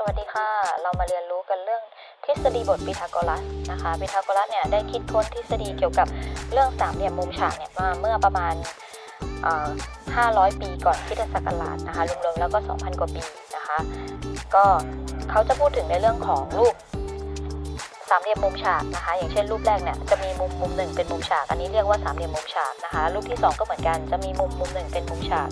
สวัสดีค่ะ เรามาเรียนรู้กันเรื่องทฤษฎีบทพีทาโกรัสนะคะพีทาโกรัสเนี่ยได้คิดค้นทฤษฎีเกี่ยวกับเรื่องสามเหลี่ยมมุมฉากเนี่ยมาเมื่อประมาณ 500 ปีก่อนคริสตศักราชนะคะรวมๆแล้วก็ 2,000 กว่าปีนะคะ ก็เขาจะพูดถึงในเรื่องของรูป สามเหลี่ยมมุมฉากนะคะ อย่างเช่นรูปแรกเนี่ยจะมีมุมมุมหนึ่งเป็นมุมฉาก อันนี้เรียกว่าสามเหลี่ยมมุมฉากนะคะ รูปที่สองก็เหมือนกันจะมีมุมมุมหนึ่งเป็นมุมฉาก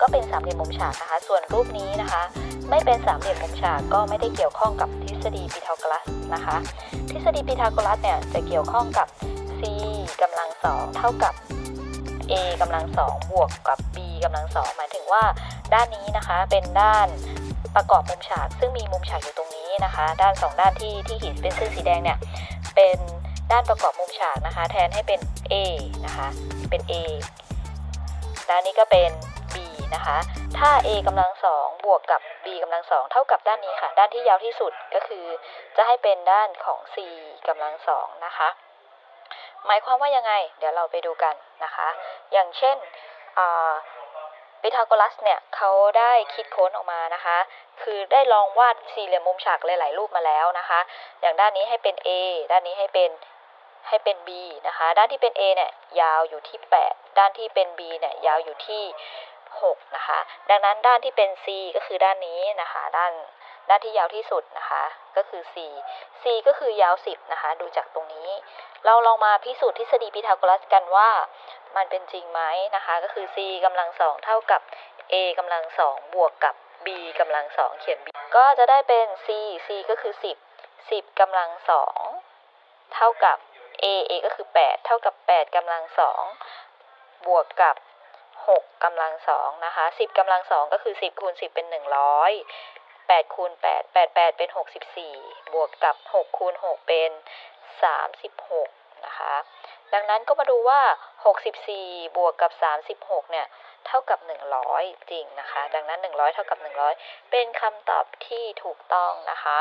ก็เป็นสามเหลี่ยมมุมฉากนะคะ ส่วนรูปนี้นะคะ ไม่เป็นสามเหลี่ยมมุมฉากก็ไม่ได้เกี่ยวข้องกับทฤษฎีพีทาโกรัสนะคะ ทฤษฎีพีทาโกรัสเนี่ยจะเกี่ยวข้องกับ c กำลังสองเท่ากับ a กำลังสองบวกกับ b กำลังสองหมายถึงว่าด้านนี้นะคะเป็นด้านประกอบมุมฉาก ซึ่งมีมุมฉากอยู่ตรง นี้นะคะ ด้านสองด้านที่ที่ขีดเป็นเส้นสีแดงเนี่ยเป็นด้านประกอบมุมฉากนะคะ แทนให้เป็น a นะคะ เป็น a ด้านนี้ก็เป็น b นะคะ ถ้า a กำลังสองบวกกับ b กำลังสองเท่ากับด้านนี้ค่ะ ด้านที่ยาวที่สุดก็คือ จะให้เป็นด้านของ c กำลังสองนะคะ หมายความว่ายังไง เดี๋ยวเราไปดูกันนะคะ อย่างเช่น ปิทาโกรัสเนี่ยเขาได้คิดค้นออกมานะคะ คือได้ลองวาดสี่เหลี่ยมมุมฉากหลาย ๆ รูปมาแล้วนะคะ อย่างด้านนี้ให้เป็น A ด้านนี้ให้เป็นให้เป็น B นะคะ ด้านที่เป็น A เนี่ยยาวอยู่ที่ 8 ด้านที่เป็น B เนี่ยยาวอยู่ที่6นะคะ ดังนั้นด้านที่เป็น C ก็คือด้านนี้นะคะ ด้าน ด้านที่ยาวที่สุดนะคะก็คือ C C ก็คือยาว 10 นะคะ ดูจากตรงนี้ เราลองมาพิสูจน์ทฤษฎีพีทาโกรัสกันว่ามันเป็นจริงไหมนะคะ ก็คือ c กำลังสองเท่ากับ a กำลังสองบวกกับ b กำลังสองเขียน b ก็จะได้เป็น c c ก็คือ 10 10กำลังสองเท่ากับ a a ก็คือ 8 เท่ากับ 8กำลังสองบวกกับ6กำลังสองนะคะ10กำลังสองก็คือ 10คูณ10 เป็น 100 8คูณ8 8 8 เป็น 64 บวกกับ 6 คูณ 6 เป็น 36 นะคะ ดังนั้นก็มาดูว่า 64 บวกกับ 36 เนี่ย เท่ากับ 100 จริงนะคะ ดังนั้น 100 เท่ากับ 100 เป็นคำตอบที่ถูกต้องนะคะ